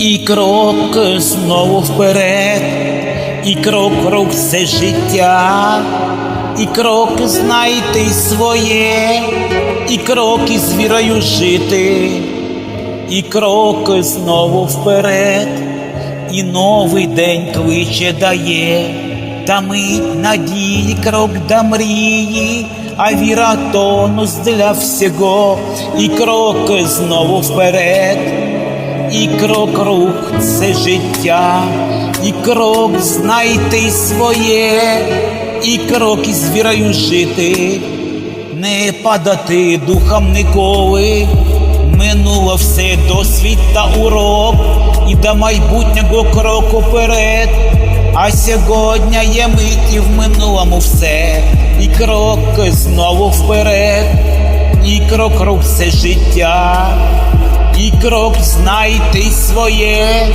І крок знову вперед, і крок рух це життя, і крок знайти своє, і крок із вірою жити, і крок знову вперед, і новий день кличе дає, та мить надії, крок до мрії, а віра тонус для всього, і крок знову вперед. І крок рух це життя, і крок знайти своє, і крок із вірою жити, не падати духом ніколи. Минуло все досвід та урок, і до майбутнього кроку вперед. А сьогодні є мить і в минулому все, і крок знову вперед, і крок рух це життя. І крок знайти своє,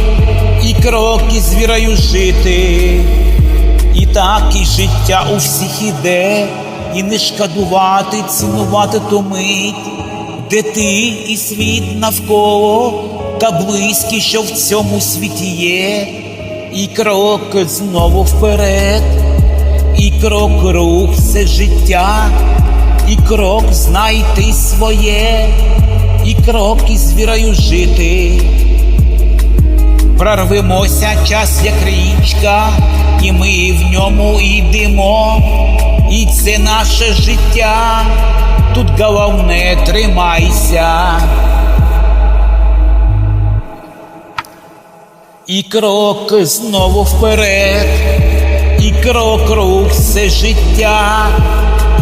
і крок із вірою жити. І так і життя у всіх іде, і не шкодувати, цінувати ту мить, де ти і світ навколо, та близькі, що в цьому світі є, і крок знову вперед, і крок рух це життя, і крок знайти своє і крок із вірою жити. Прорвемося час, як річка, і ми в ньому йдемо, і це наше життя, тут головне тримайся. І крок знову вперед, і крок рух це життя,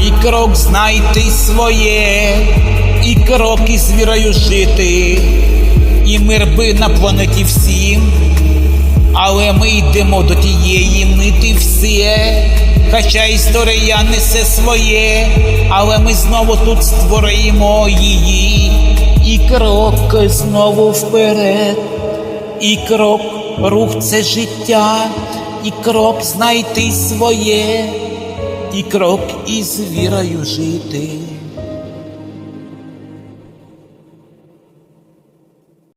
і крок знайти своє, і крок із вірою жити, і мир би на планеті всім, але ми йдемо до тієї мити все, хоча історія несе своє, але ми знову тут створимо її, і крок знову вперед. І крок рух це життя, і крок знайти своє, і крок із вірою жити.